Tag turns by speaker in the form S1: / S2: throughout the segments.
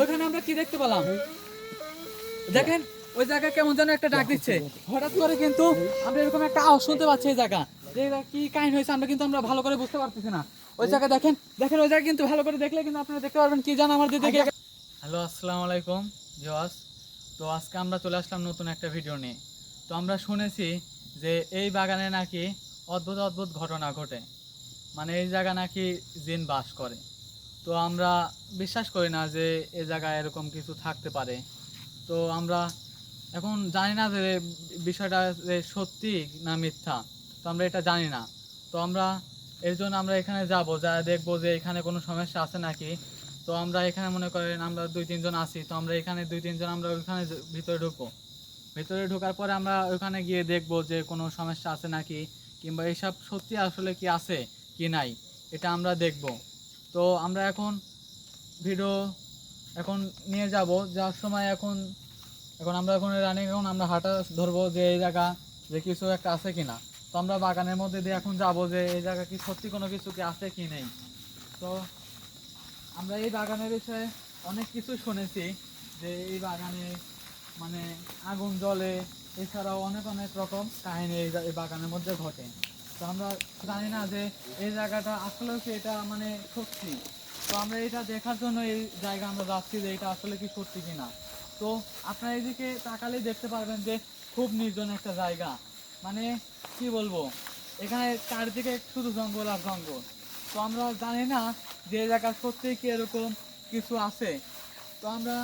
S1: ওইখানে আমরা কি দেখতে পেলাম? দেখেন, ওই জায়গা কেমন যেন একটা ডাক দিচ্ছে। হঠাৎ করে কিন্তু আমরা এরকম একটা আওয়াজ শুনতে পাচ্ছি এই জায়গা। যে কি কাহিনী হয়েছে, আমরা কিন্তু আমরা ভালো করে বুঝতে পারতেছি না। ওই জায়গা দেখেন দেখেন ওই জায়গা কিন্তু ভালো করে দেখলে কিন্তু আপনারা দেখতে পারবেন কি জান আমাদের দিকে। হ্যালো, আসসালামু আলাইকুম জোয়াস তো আজকে আমরা চলে আসলাম নতুন একটা ভিডিও নিয়ে। তো আমরা শুনেছি যে এই বাগানে নাকি অদ্ভুত অদ্ভুত ঘটনা ঘটে। মানে এই জায়গা নাকি জিন বাস করে। তো আমরা বিশ্বাস করি না যে এ জায়গায় এরকম কিছু থাকতে পারে। তো আমরা এখন জানি না যে বিষয়টা যে সত্যি না মিথ্যা। তো আমরা এটা জানি না। তো আমরা এর জন্য আমরা এখানে যাব, যা দেখব যে এখানে কোনো সমস্যা আছে নাকি। তো আমরা এখানে মনে করেন আমরা দুই তিনজন আছি, তো আমরা এখানে দুই তিনজন আমরা ওইখানে ভিতরে ঢুকবো। ভিতরে ঢোকার পরে আমরা ওইখানে গিয়ে দেখব যে কোনো সমস্যা আছে নাকি, কিংবা এইসব সত্যি আসলে কি আছে কি নাই, এটা আমরা দেখব। তো আমরা এখন ভিডিও এখন নিয়ে যাব। যাওয়ার সময় এখন এখন আমরা এখন রানিং এখন আমরা হাঁটা ধরবো যে এই জায়গা যে কিছু একটা আছে কিনা। তো আমরা বাগানের মধ্যে দিয়ে এখন যাব যে এই জায়গা কি সত্যি কোনো কিছু কি আছে কি নেই। তো আমরা এই বাগানের বিষয়ে অনেক কিছু শুনেছি যে এই বাগানে মানে আগুন জ্বলে, এছাড়াও অনেক অনেক রকম কাহিনী এই বাগানের মধ্যে ঘটে। তো আমরা জানি না যে এই জায়গাটা আসলে কি এটা মানে সত্যি? তো আমরা এটা দেখার জন্য এই জায়গা আমরা যাচ্ছি যে এটা আসলে কি সত্যি কি না তো আপনারা এদিকে তাকালেই দেখতে পারবেন যে খুব নির্জন একটা জায়গা। মানে কি বলব? এখানে চারিদিকে শুধু জঙ্গল আর জঙ্গল। তো আমরা জানি না যে জায়গা সত্যি কি এরকম কিছু আছে। তো আমরা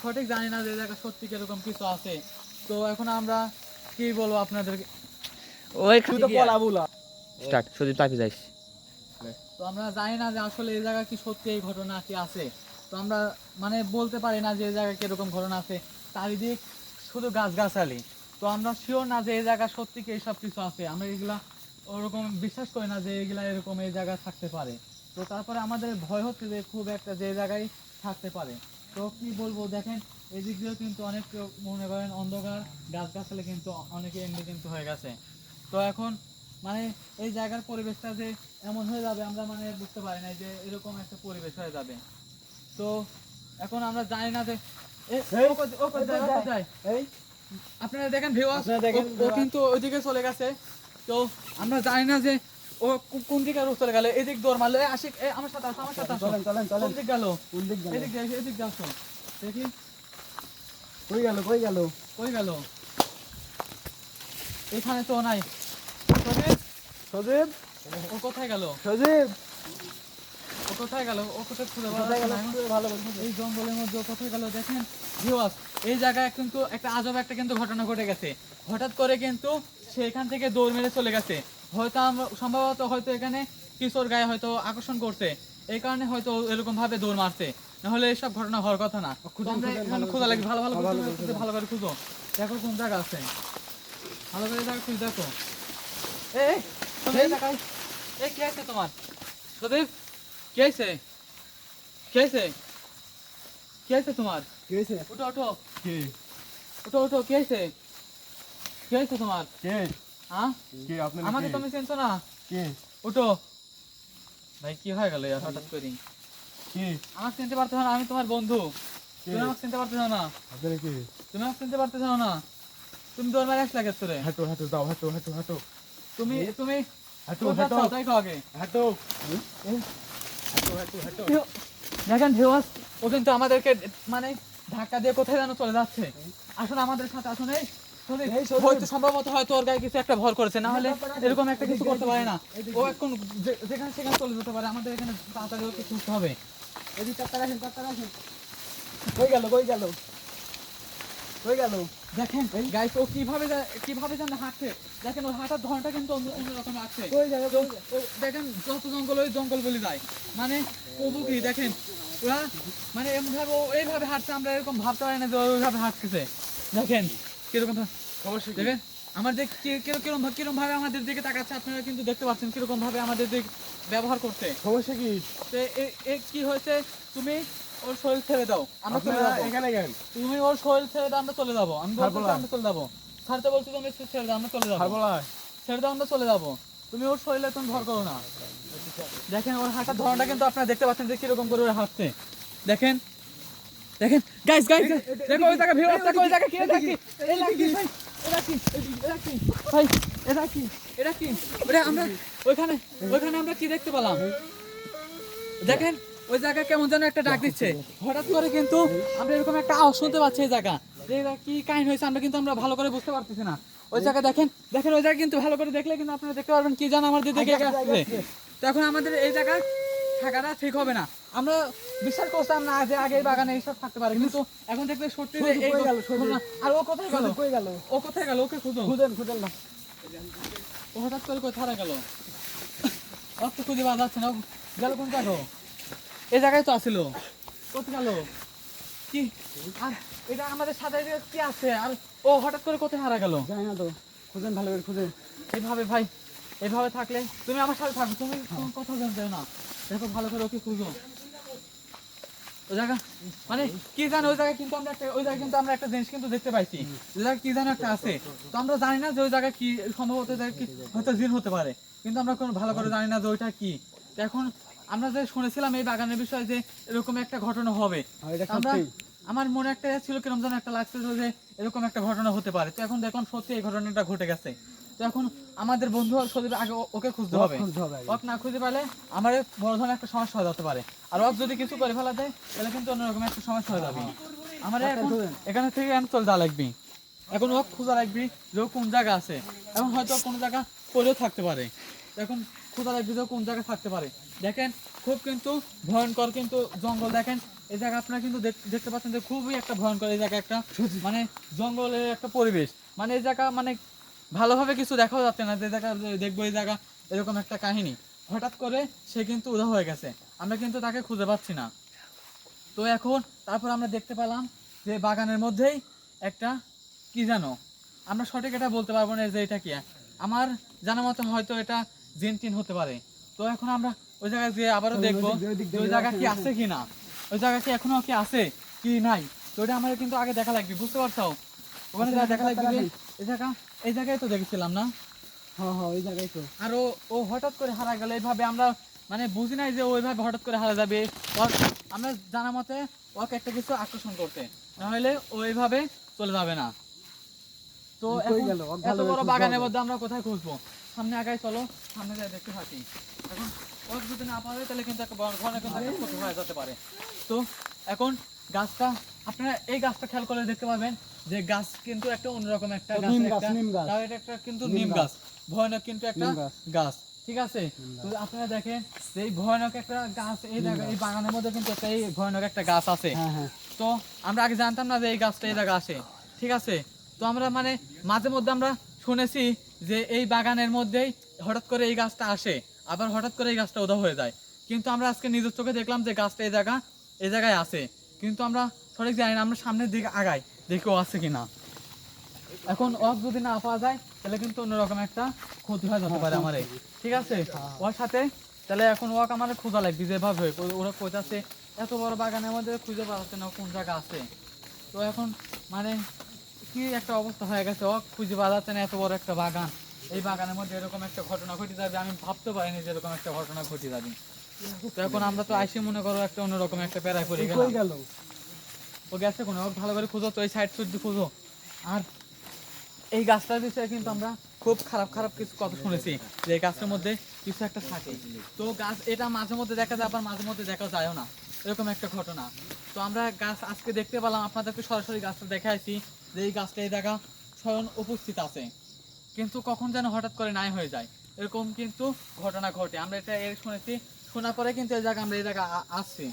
S1: সঠিক জানি না যে জায়গা সত্যি কি এরকম কিছু আছে। তো এখন আমরা কি বলব আপনাদেরকে
S2: ওই
S1: তুই তো পলাবুলা
S2: স্টার্ট সুদীপ তাকে যাইস।
S1: তো আমরা জানি না যে আসলে এই জায়গা কি সত্যি এই ঘটনা কি আছে। তো আমরা মানে বলতে পারি না যে এই জায়গায় কীরকম ঘটনা আছে। চারিদিক শুধু গাছ গাছালি তো আমরা শিওর না যে এই জায়গা সত্যি কি এইসব কিছু আছে। আমরা এগুলা ওরকম বিশ্বাস করি না যে এগুলা এরকম এই জায়গায় থাকতে পারে। তো তারপরে আমাদের ভয় হচ্ছে যে খুব একটা যে জায়গায় থাকতে পারে। তো কি বলব দেখেন এদিক দিয়েও কিন্তু অনেক মনে করেন অন্ধকার গাছ গাছালি কিন্তু অনেকে এমনি কিন্তু হয়ে গেছে। তো এখন মানে এই জায়গার পরিবেশটা যে এমন হয়ে যাবে আমরা মানে বুঝতে পারি না যে এরকম একটা পরিবেশ হয়ে যাবে। তো এখন আমরা জানি না যে আপনারা দেখেন ভিউ ও কিন্তু ওইদিকে চলে গেছে। তো আমরা জানি না যে ও কোন দিকে রুখ চলে গেল? এদিক দৌড় মারলো। আশিক এ, আমার সাথে আসো আমার সাথে আসো।
S3: চলেন চলেন
S1: কোন দিক গেল?
S3: কোন দিক গেল?
S1: এদিক এদিক আসো দেখি।
S3: কই গেল কই গেল?
S1: কই গেল? এখানে তো নাই। সজীব? ও কোথায় গেল?
S3: সজীব?
S1: ও কোথায় গেল? ও কোথায় খুঁজে
S3: কোথায় গেল? ভালো
S1: এই জঙ্গলের মধ্যে ও কোথায় গেল? দেখেন ভিউয়ার্স এই জায়গায় কিন্তু একটা আজব একটা কিন্তু ঘটনা ঘটে গেছে। হঠাৎ করে কিন্তু সে এখান থেকে দৌড় মেরে চলে গেছে। হয়তো আমরা সম্ভবত হয়তো এখানে কিশোর গায়ে হয়তো আকর্ষণ করছে। এই কারণে হয়তো এরকম ভাবে দৌড় মারছে। নাহলে এসব ঘটনা হওয়ার কথা না। খোঁজা লাগে ভালো ভালো
S3: ভালো করে
S1: খুঁজো। দেখো কোন জায়গা আছে। ভালো করে খুঁজে দেখো। এ এ, তুমি এই। কি আছে তোমার? প্রদীপ কি আছে? কি আছে? কি আছে তোমার?
S3: কি হয়েছে
S1: ওঠো ওঠো
S3: কে?
S1: ওঠো ওঠো কি আছে? কি আছে তোমার?
S3: কে?
S1: হ্যাঁ?
S3: কে? আপনি
S1: আমাকে তুমি চিনছো না?
S3: কে?
S1: ওঠো ভাই কি হয়ে গেল হঠাৎ করে
S3: কে?
S1: আমাকে চিনতে পারতেছ না আমি তোমার বন্ধু। তুমি আমাকে চিনতে পারতেছ না?
S3: আপনি কে?
S1: তুমি আমাকে চিনতে পারতেছ না? তুমি দৌড় মারে আসলে গেছো রে
S3: হাঁটো হাঁটো দাও হাঁটো হাঁটো হাঁটো।
S1: তুমি তুমি দেখেন ভিউয়ার্স ও কিন্তু আমাদেরকে মানে ধাক্কা দিয়ে কোথায় যেন চলে যাচ্ছে। আসুন আমাদের সাথে আসুন এই। হয়তো সম্ভবত হয়তো ওর গায়ে কিছু একটা ভর করেছে না হলে এরকম একটা কিছু করতে পারে না। ও এখন যেখানে সেখানে চলে যেতে পারে আমাদের এখানে তাড়াতাড়ি ওকে খুঁজতে হবে।
S3: এদিক তাড়াতাড়ি আসেন তাড়াতাড়ি আসেন। কই গেল কই গেল। কই গেল।
S1: দেখেন গাইস ও কীভাবে কীভাবে যেন হাঁটছে? দেখেন ওর হাঁটার ধরনটা কিন্তু অন্যরকম ও দেখেন যত জঙ্গল ওই জঙ্গল বলে যায়। মানে প্রভু কি দেখেন ওরা মানে এমন ভাবে ও এইভাবে হাঁটছে আমরা এরকম ভাবতে পারি না যে ও ওইভাবে হাঁটতেছে। দেখেন কীরকম
S3: অবশ্যই
S1: দেখেন আমার দেখ কি- কীরকম কীরকম ভাবে আমাদের দিকে তাকাচ্ছে আপনারা কিন্তু দেখতে পাচ্ছেন কীরকম ভাবে আমাদের দিক ব্যবহার করতে
S3: সমস্যা কি?
S1: তো এ- এ কি হয়েছে? তুমি ওর শরীর ছেড়ে দাও। আমরা চলে যাব।
S3: এখানে
S1: তুমি ওর শরীর ছেড়ে দাও আমরা চলে যাব। আমি বলছি আমরা চলে যাব। ছাড়তে বলছি তুমি ছেড়ে দাও আমরা চলে যাব। ছেড়ে দাও আমরা চলে যাব। তুমি ওর শরীরে তুমি ভর করো না। দেখেন ওর হাঁটার ধরনটা কিন্তু আপনারা দেখতে পাচ্ছেন যে কীরকম করে ওরা হাঁটছে। দেখেন দেখেন। গাইস গাইস দেখো ওই জায়গা ভিউ দেখো ওই জায়গা কি কি ভাই এটা কি এটা কি ভাই এটা কি এটা কি আমরা ওইখানে ওইখানে আমরা কি দেখতে পেলাম? দেখেন ওই জায়গা কেমন যেন একটা ডাক দিচ্ছে। হঠাৎ করে কিন্তু আমরা এরকম একটা আওয়াজ শুনতে পাচ্ছি এই জায়গা। যে কি কাহিনী হয়েছে আমরা কিন্তু আমরা ভালো করে বুঝতে পারতেছি না। ওই জায়গা দেখেন দেখেন ওই জায়গা কিন্তু ভালো করে দেখলে কিন্তু আপনারা দেখতে পারবেন কি জান আমার দিকে আসছে তো আমাদের এই জায়গায় থাকাটা ঠিক হবে না। আমরা বিশ্বাস করতাম না যে আগে বাগানে এইসব থাকতে পারে কিন্তু এখন দেখলে সত্যি এই। আর ও কোথায় গেল?
S3: কই গেল?
S1: ও কোথায় গেল? ওকে খুঁজো।
S3: খুদেন খুদেন না।
S1: ও হঠাৎ করে কোথায় হারা গেল? ওর তো খুঁজে যাচ্ছে না। গেল কোন জায়গা এই জায়গায় তো আসিল। কোথায় গেল? কি? আর এটা আমাদের সাথে কি আছে? আর ও হঠাৎ করে কোথায় হারা গেল?
S3: জানি না তো। খুঁজেন ভালো করে খুঁজেন।
S1: এইভাবে ভাই এইভাবে থাকলে তুমি আমার সাথে থাকো তুমি কথা জানতে না। দেখো ভালো করে ওকে খুঁজো। ওই জায়গা মানে কি জানো ওই জায়গায় কিন্তু আমরা একটা ওই জায়গায় কিন্তু আমরা একটা জিনিস কিন্তু দেখতে পাইছি। ওই জায়গায় কি জানো একটা আছে। তো আমরা জানি না যে ওই জায়গায় কি সম্ভবত ওই জায়গায় কি হয়তো জিন হতে পারে। কিন্তু আমরা কোনো ভালো করে জানি না যে ওইটা কি। এখন আমরা যে শুনেছিলাম এই বাগানের বিষয়ে যে এরকম একটা ঘটনা হবে। আমরা আমার মনে একটা ইয়ে ছিল কিরম যেন একটা লাগছে যে এরকম একটা ঘটনা হতে পারে। তো এখন দেখুন সত্যি এই ঘটনাটা ঘটে গেছে। তো এখন আমাদের বন্ধু সদীপ আগে ওকে খুঁজতে হবে। ওক না খুঁজে পেলে আমার বড় ধরনের একটা সমস্যা হয়ে যেতে পারে। আর ওক যদি কিছু করে ফেলা দেয় তাহলে কিন্তু অন্যরকম একটা সমস্যা হয়ে যাবে। আমার এখন এখানে থেকে আমি চলে যাওয়া লাগবে। এখন ওক খোঁজা লাগবে যে কোন জায়গা আছে। এখন হয়তো কোনো জায়গা পড়েও থাকতে পারে। এখন খোঁজা লাগবে যে কোন জায়গায় থাকতে পারে। দেখেন খুব কিন্তু ভয়ঙ্কর কিন্তু জঙ্গল। দেখেন এই জায়গা আপনারা কিন্তু দেখ- দেখতে পাচ্ছেন যে খুবই একটা ভয়ঙ্কর এই জায়গা একটা মানে জঙ্গলের একটা পরিবেশ। মানে এই জায়গা মানে ভালোভাবে কিছু দেখাও যাচ্ছে না। যে জায়গা দেখব এই জায়গা এরকম একটা কাহিনী। হঠাৎ করে সে কিন্তু উধা হয়ে গেছে। আমরা কিন্তু তাকে খুঁজে পাচ্ছি না। তো এখন তারপর আমরা দেখতে পেলাম যে বাগানের মধ্যেই একটা কি জানো? আমরা সঠিক এটা বলতে পারব না যে এটা কি। আমার জানা মতো হয়তো এটা জিন টিন হতে পারে। তো এখন আমরা ওই জায়গায় যে আবারও দেখব
S3: ওই
S1: জায়গা কি আছে কি না ওই জায়গা কি এখনও কি আছে কি নাই? তো ওটা আমাদের কিন্তু আগে দেখা লাগবে বুঝতে পারছ? ওখানে যা দেখা লাগবে এই জায়গা এই জায়গায় তো দেখেছিলাম না?
S3: হ্যাঁ হ্যাঁ ওই জায়গায় তো।
S1: আর ও ও হঠাৎ করে হারা গেল এইভাবে আমরা মানে বুঝি নাই যে ওইভাবে হঠাৎ করে হারা যাবে। ওর আমরা জানা মতে ওকে একটা কিছু আকর্ষণ করতে নাহলে ও এইভাবে চলে যাবে না। তো এত বড় বাগানের। মধ্যে আমরা কোথায় খুঁজবো? সামনে আগায় চলো সামনে যাই দেখতে থাকি। এখন যদি না পাওয়া যায় তাহলে কিন্তু একটা বড় কিন্তু একটা ক্ষতি হয়ে যেতে পারে। তো এখন গাছটা আপনারা এই গাছটা খেয়াল করে দেখতে পাবেন যে গাছ কিন্তু একটা অন্যরকম একটা গাছ কিন্তু
S3: নিম গাছ।
S1: ভয়ানক কিন্তু একটা
S3: গাছ।
S1: ঠিক আছে? তো আপনারা দেখেন এই ভয়ানক একটা গাছ এই এই বাগানের মধ্যে কিন্তু একটা এই ভয়ানক একটা গাছ আছে।
S3: হ্যাঁ হ্যাঁ।
S1: তো আমরা আগে জানতাম না যে এই গাছটা এই জায়গা আসে ঠিক আছে? তো আমরা মানে মাঝে মধ্যে আমরা শুনেছি যে এই বাগানের মধ্যেই হঠাৎ করে এই গাছটা আসে। আবার হঠাৎ করে এই গাছটা উদা হয়ে যায়। কিন্তু আমরা আজকে নিজের চোখে দেখলাম যে গাছটা এই জায়গা এই জায়গায় আছে। কিন্তু আমরা সঠিক জানি না, আমরা সামনের দিকে আগাই, দেখি ও আছে কিনা। এখন ওক যদি না পাওয়া যায়, তাহলে কিন্তু অন্যরকম একটা ক্ষতি হয়ে যেতে পারে আমার ঠিক আছে? ওর সাথে, তাহলে এখন ওক আমার খোঁজা লাগবে যেভাবে। ওরা কোথাছে এত বড় বাগানে আমাদের খুঁজে পাচ্ছে না কোন জায়গা আছে। তো এখন মানে কি একটা অবস্থা হয়ে গেছে? ওক খুঁজে পাওয়া যাচ্ছে না, এত বড় একটা বাগান। এই বাগানের মধ্যে এরকম একটা ঘটনা ঘটে যাবে আমি ভাবতে পারিনি যে এরকম একটা ঘটনা ঘটে যাবে। তো এখন আমরা তো আইসি মনে করো একটা অন্যরকম একটা প্যারায় পড়ে
S3: গেল?
S1: ও গেছে কোনো ভালো করে খুঁজো তো এই সাইড সুদ্ধ খুঁজো। আর এই গাছটার বিষয়ে কিন্তু আমরা খুব খারাপ খারাপ কিছু কথা শুনেছি যে এই গাছটার মধ্যে কিছু একটা থাকে। তো গাছ এটা মাঝে মধ্যে দেখা যায় আবার মাঝে মধ্যে দেখা যায়ও না। এরকম একটা ঘটনা। তো আমরা গাছ আজকে দেখতে পেলাম আপনাদেরকে সরাসরি গাছটা দেখাইছি যে এই গাছটা এই জায়গা স্বয়ং উপস্থিত আছে। কিন্তু কখন যেন হঠাৎ করে নাই হয়ে যায়। এরকম কিন্তু ঘটনা ঘটে। আমরা এটা এর শুনেছি। শোনার পরে কিন্তু এই জায়গা আমরা এই জায়গা আসছি।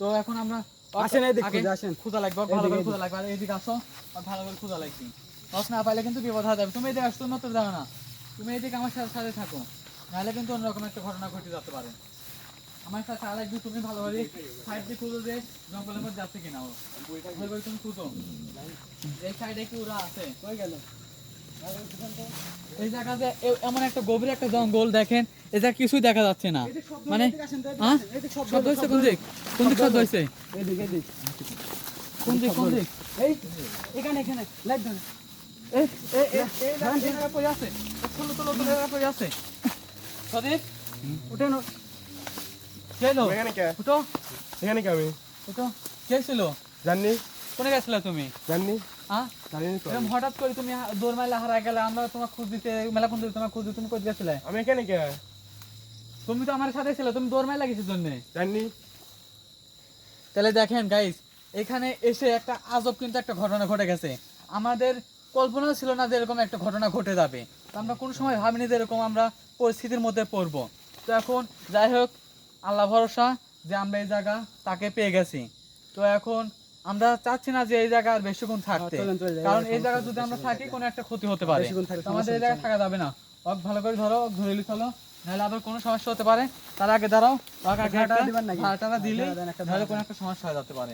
S1: তো এখন আমরা
S3: আসেন
S1: আগে
S3: আসেন।
S1: ক্ষুধা লাগবে ভালো করে
S3: এদিকে,
S1: লাগবে। আর এইদিকে আসো আর ভালো করে ক্ষুধা লাগবে। রস না পাইলে কিন্তু বিপদ হয়ে যাবে। তুমি এদিকে আসছো মাত্র যাবে না। তুমি এদিকে আমার সাথে সাথে থাকো। নাহলে কিন্তু অন্যরকম একটা ঘটনা ঘটে যেতে পারে। আমার সাথে আর একদিন তুমি ভালো করে সাইড দিয়ে খুঁজো যে জঙ্গলের মধ্যে যাচ্ছে কিনা ও। তুমি খুঁজো। এই সাইডে কি ওরা আছে?
S3: কই গেল?
S1: এই জায়গাতে এমন একটা গভীর একটা জঙ্গল দেখেন জায়গা কিছুই দেখা যাচ্ছে না। মানে হ্যাঁ? শব্দ হয়েছে কোন দিক? কোন দিক শব্দ হয়েছে? কোন দিক কোন দিক?
S3: এই এখানে এখানে লাইট ধরে। জাননি?
S1: কোনে গেছিলে তুমি?
S3: জাননি?
S1: হ্যাঁ? হঠাৎ করে তুমি দৌড় মাইলে হারাই গেলে আমরা তোমার খোঁজ দিতে মেলা কোন তোমার খোঁজ তুমি গেছিলে?
S3: আমি এখানে কে?
S1: তুমি তো আমার সাথে ছিলে তুমি দৌড় মাইলা জন্য? তাহলে দেখেন গাইস এখানে এসে একটা আজব কিন্তু একটা ঘটনা ঘটে গেছে। আমাদের কল্পনা ছিল না যে এরকম একটা ঘটনা ঘটে যাবে। তো আমরা কোনো সময় ভাবিনি যে এরকম আমরা পরিস্থিতির মধ্যে পড়ব। তো এখন যাই হোক আল্লাহ ভরসা যে আমরা এই জায়গা তাকে পেয়ে গেছি। তো এখন আমরা চাচ্ছি না যে এই জায়গা আর বেশিক্ষণ থাকতে।
S3: চলে যাই,
S1: কারণ এই জায়গা যদি আমরা থাকি কোনো একটা ক্ষতি হতে পারে। আমাদের এই জায়গায় থাকা যাবে না। অক ভালো করে ধরো ঘুরে ধরে চলো। নাহলে আবার কোনো সমস্যা হতে পারে। তার আগে দাঁড়াও।
S3: দিবেন নাকি?
S1: ভাড়াটা দিলে কোনো একটা সমস্যা হয়ে যেতে পারে।